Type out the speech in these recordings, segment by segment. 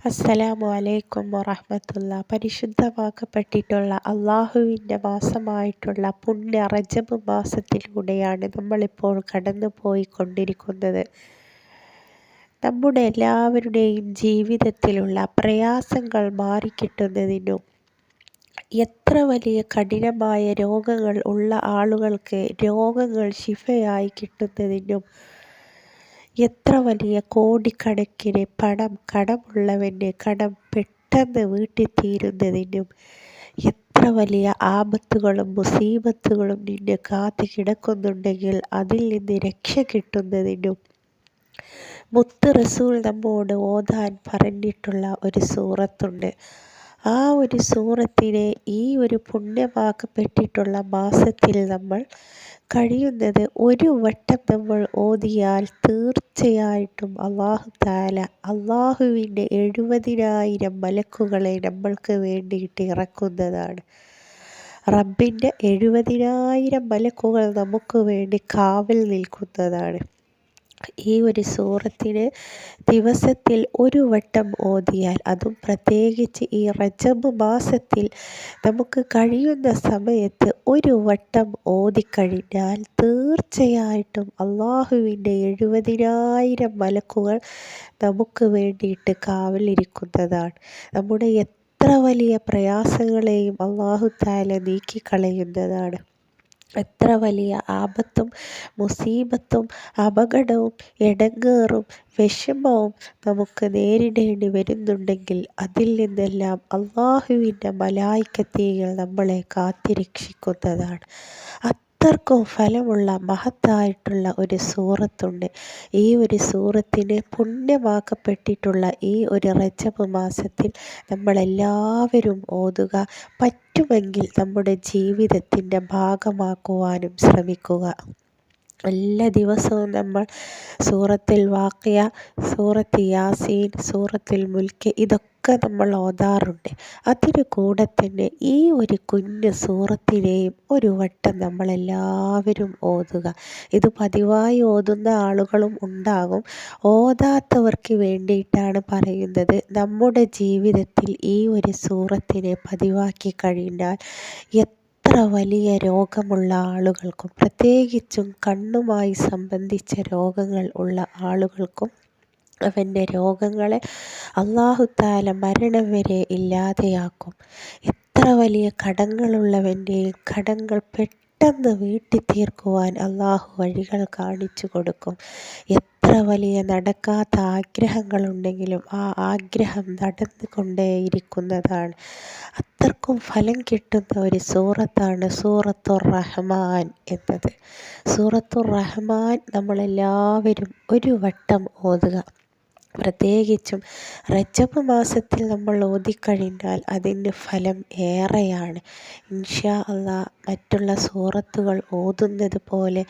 അസ്സലാമു അലൈക്കും വറഹമത്തുള്ള. പരിശുദ്ധമാക്കപ്പെട്ടിട്ടുള്ള അള്ളാഹുവിന്റെ മാസമായിട്ടുള്ള പുണ്യ റജബ് മാസത്തിലൂടെയാണ് നമ്മളിപ്പോൾ കടന്നു പോയിക്കൊണ്ടിരിക്കുന്നത് നമ്മുടെ എല്ലാവരുടെയും ജീവിതത്തിലുള്ള പ്രയാസങ്ങൾ മാറിക്കിട്ടുന്നതിനും എത്ര വലിയ കഠിനമായ രോഗങ്ങൾ ഉള്ള ആളുകൾക്ക് രോഗങ്ങൾ ശിഫയായി കിട്ടുന്നതിനും എത്ര വലിയ കോടിക്കണക്കിന് പണം കടമുള്ളവന്റെ കടം പെട്ടെന്ന് വീട്ടിത്തീരുന്നതിനും എത്ര വലിയ ആപത്തുകളും മുസീബത്തുകളും നിന്നെ കാത്തു കിടക്കുന്നുണ്ടെങ്കിൽ അതിൽ നിന്ന് രക്ഷ കിട്ടുന്നതിനും മുത്ത് റസൂൽ നമ്മോട് ഓതാൻ പറഞ്ഞിട്ടുള്ള ഒരു സൂറത്തുണ്ട്. ആ ഒരു സൂറത്തിനെ ഈ ഒരു പുണ്യമാക്കപ്പെട്ടിട്ടുള്ള മാസത്തിൽ നമ്മൾ കഴിയുന്നത് ഒരു വട്ടം നമ്മൾ ഓതിയാൽ തീർച്ചയായിട്ടും അള്ളാഹു താല അള്ളാഹുവിന്റെ എഴുപതിനായിരം മലക്കുകളെ നമ്മൾക്ക് വേണ്ടിയിട്ട് ഇറക്കുന്നതാണ്. റബ്ബിന്റെ എഴുപതിനായിരം മലക്കുകൾ നമുക്ക് വേണ്ടി കാവൽ നിൽക്കുന്നതാണ്. ഈ ഒരു സൂറത്തിന് ദിവസത്തിൽ ഒരു വട്ടം ഓതിയാൽ അതും പ്രത്യേകിച്ച് ഈ റജബ് മാസത്തിൽ നമുക്ക് കഴിയുന്ന സമയത്ത് ഒരു വട്ടം ഓതിക്കഴിഞ്ഞാൽ തീർച്ചയായിട്ടും അള്ളാഹുവിന്റെ എഴുപതിനായിരം മലക്കുകൾ നമുക്ക് വേണ്ടിയിട്ട് കാവലിരിക്കുന്നതാണ്. നമ്മുടെ എത്ര വലിയ പ്രയാസങ്ങളെയും അള്ളാഹു താല നീക്കിക്കളയുന്നതാണ്. എത്ര വലിയ ആപത്തും മുസീബത്തും അപകടവും ഇടങ്ങേറും വിഷമവും നമുക്ക് നേരിടേണ്ടി വരുന്നുണ്ടെങ്കിൽ അതിൽ നിന്നെല്ലാം അള്ളാഹുവിന്റെ മലായിക്കത്തീകൾ നമ്മളെ കാത്തിരക്ഷിക്കുന്നതാണ്. അത്രക്കും ഫലമുള്ള മഹത്തായിട്ടുള്ള ഒരു സൂറത്തുണ്ട്. ഈ ഒരു സൂറത്തിന് പുണ്യമാക്കപ്പെട്ടിട്ടുള്ള ഈ ഒരു റജബ് മാസത്തിൽ നമ്മളെല്ലാവരും ഓതുക പറ്റുമെങ്കിൽ നമ്മുടെ ജീവിതത്തിന്റെ ഭാഗമാക്കുവാനും ശ്രമിക്കുക. എല്ലാ ദിവസവും നമ്മൾ സൂറത്തിൽ വാക്കിയ സൂറത്ത് യാസീൻ സൂറത്തിൽ മുൽക്ക് ഇതൊക്കെ നമ്മൾ ഓതാറുണ്ട്. അതിന് കൂടെ തന്നെ ഈ ഒരു കുഞ്ഞു സൂറത്തിനെയും ഒരു വട്ടം നമ്മളെല്ലാവരും ഓതുക. ഇത് പതിവായി ഓതുന്ന ആളുകളും ഉണ്ടാകും. ഓതാത്തവർക്ക് വേണ്ടിയിട്ടാണ് പറയുന്നത്. നമ്മുടെ ജീവിതത്തിൽ ഈ ഒരു സൂറത്തിനെ പതിവാക്കി കഴിഞ്ഞാൽ എത്ര വലിയ രോഗമുള്ള ആളുകൾക്കും പ്രത്യേകിച്ചും കണ്ണുമായി സംബന്ധിച്ച രോഗങ്ങൾ ഉള്ള ആളുകൾക്കും അവന്റെ രോഗങ്ങളെ അള്ളാഹുത്താല മരണം വരെ ഇല്ലാതെയാക്കും. എത്ര വലിയ കടങ്ങളുള്ളവന്റെയും കടങ്ങൾ പെട്ടെന്ന് വീട്ടി തീർക്കുവാൻ അള്ളാഹു വഴികൾ കാണിച്ചു കൊടുക്കും. എത്ര വലിയ നടക്കാത്ത ആഗ്രഹങ്ങളുണ്ടെങ്കിലും ആ ആഗ്രഹം നടന്നു നടന്നുകൊണ്ടേയിരിക്കുന്നതാണ്. അത്രക്കും ഫലം കിട്ടുന്ന ഒരു സൂറത്താണ് സൂറത്തുർ റഹ്മാൻ എന്നത്. സൂറത്തുർ റഹ്മാൻ നമ്മളെല്ലാവരും ഒരു വട്ടം ഓതുക. പ്രത്യേകിച്ചും റജബ് മാസത്തിൽ നമ്മൾ ഓതിക്കഴിഞ്ഞാൽ അതിന്റെ ഫലം ഏറെയാണ്. ഇൻഷാ അള്ളാ മറ്റുള്ള സൂറത്തുകൾ ഓതുന്നത് പോലെ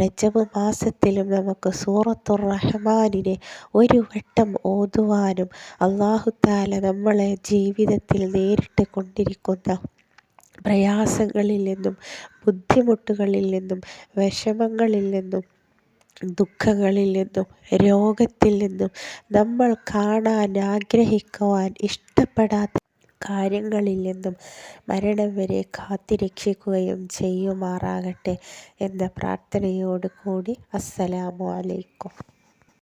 റജബ് മാസത്തിലും നമുക്ക് സൂറത്തു റഹ്മാനിനെ ഒരു വട്ടം ഓതുവാനും അള്ളാഹുത്താല നമ്മളെ ജീവിതത്തിൽ നേരിട്ട് കൊണ്ടിരിക്കുന്ന പ്രയാസങ്ങളിൽ നിന്നും ബുദ്ധിമുട്ടുകളിൽ നിന്നും വിഷമങ്ങളിൽ നിന്നും ദുഃഖങ്ങളിൽ നിന്നും രോഗത്തിൽ നിന്നും നമ്മൾ കാണാൻ ആഗ്രഹിക്കുവാൻ ഇഷ്ടപ്പെടാത്ത കാര്യങ്ങളിൽ നിന്നും മരണം വരെ കാത്തിരക്ഷിക്കുകയും ചെയ്യുമാറാകട്ടെ എന്ന പ്രാർത്ഥനയോടുകൂടി അസ്സലാമു അലൈക്കും.